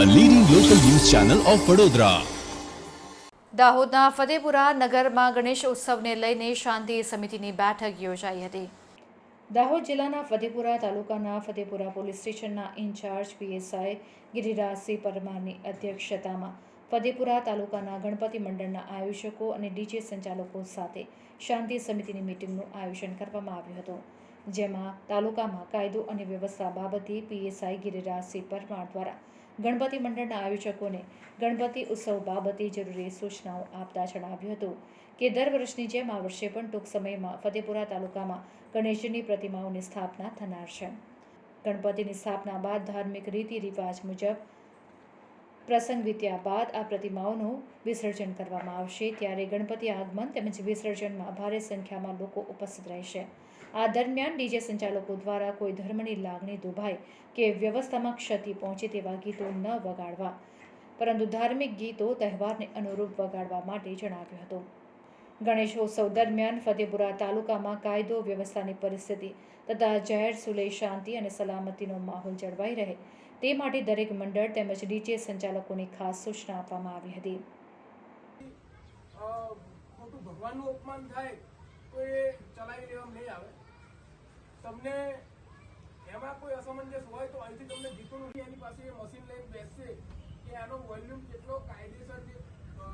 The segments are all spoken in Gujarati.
ચેનલ ઓફ વડોદરા દાહોદના ફતેપુરા નગરમાં ગણેશ ઉત્સવને લઈને શાંતિ સમિતિની બેઠક યોજાઈ હતી. દાહોદ જિલ્લાના ફતેપુરા તાલુકાના ફતેપુરા પોલીસ સ્ટેશનના ઇન્ચાર્જ પીએસઆઈ ગિરિરાજસિંહ પરમારની અધ્યક્ષતામાં ફતેપુરા તાલુકાના ગણપતિ મંડળના આયોજકો અને ડીજે સંચાલકો સાથે શાંતિ સમિતિની મિટિંગનું આયોજન કરવામાં આવ્યું હતું. જેમાં તાલુકામાં કાયદો અને વ્યવસ્થા બાબતે પીએસઆઈ ગિરિરાજસિંહ પરમાર દ્વારા ગણપતિ મંડળના આયોજકોને ગણપતિ ઉત્સવ બાબતે જરૂરી સૂચનાઓ આપતા જણાવ્યું હતું કે દર વર્ષની જેમ આ વર્ષે પણ ટૂંક સમયમાં ફતેપુરા તાલુકામાં ગણેશજીની પ્રતિમાઓની સ્થાપના થનાર છે. ગણપતિની સ્થાપના બાદ ધાર્મિક રીતિ રિવાજ મુજબ પ્રસંગ વીત્યા બાદ આ પ્રતિમાઓનું વિસર્જન કરવામાં આવશે. ત્યારે ગણપતિ આગમન તેમજ વિસર્જનમાં ભારે સંખ્યામાં લોકો ઉપસ્થિત રહેશે. આ દરમિયાન ડીજે સંચાલકો દ્વારા કોઈ ધર્મની લાગણી દુભાય કે વ્યવસ્થામાં ક્ષતિ પહોંચે તેવા ગીતો ન વગાડવા, પરંતુ ધાર્મિક ગીતો તહેવારને અનુરૂપ વગાડવા માટે જણાવ્યું હતું. ગણેશોત્સવ દરમિયાન ફતેપુરા તાલુકામાં કાયદો વ્યવસ્થાની પરિસ્થિતિ તથા જાહેર સુલેહ શાંતિ અને સલામતીનો માહોલ જળવાઈ રહે તે માટે દરેક મંડળ તેમજ ડીજે સંચાલકોની ખાસ સૂચના આપવામાં આવી હતી. ખોટું ભગવાનનું અપમાન થાય તો એ ચલાવી લેવામાં નહીં આવે. તમને એમાં કોઈ અસમંજસ હોય તો અહીંથી તમને જીતવું એની પાસે મશીન લઈને બેસશે કે આનો વોલ્યુમ કેટલો કાયદેસર જે અ,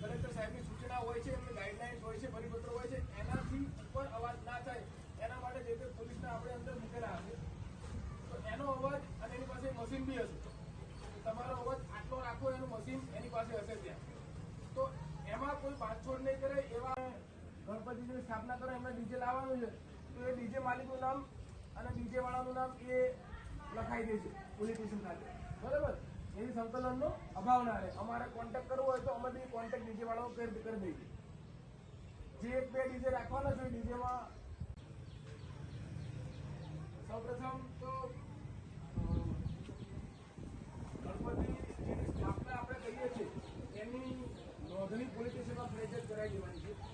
કલેક્ટર સાહેબની સૂચના હોય છે એમની ગાઈડલાઇન્સ હોય છે પરિપત્ર હોય છે એનાથી ઉપર અવાજ ના થાય એના માટે જે તે પોલીસને આપણે અંદર મૂકેલા હશે તો એનો અવાજ અને એની પાસે મશીન બી હશે. તમારો અવાજ આટલો રાખો, એનું મશીન એની પાસે હશે ત્યાં. તો એમાં કોઈ બાંધછોડ નહીં કરે, એવા ગણપતિજીની સ્થાપના કરો, એમને ડીજે લાવવાનું છે. તો એ ડીજે માલિકનું નામ અને ડીજે વાળાનું નામ એ લખાઈ દેશે પોલીસ સ્ટેશન ખાતે. બરાબર? એની સંકલનનો અભાવ ના રહે. અમારે કોન્ટેક્ટ કરવો હોય તો અમે બી કોન્ટેક્ટ ડીજે વાળાઓ કરી દઈએ. જે એક બે ડીજે રાખવાના છે, ડીજેમાં Thank you, Manji.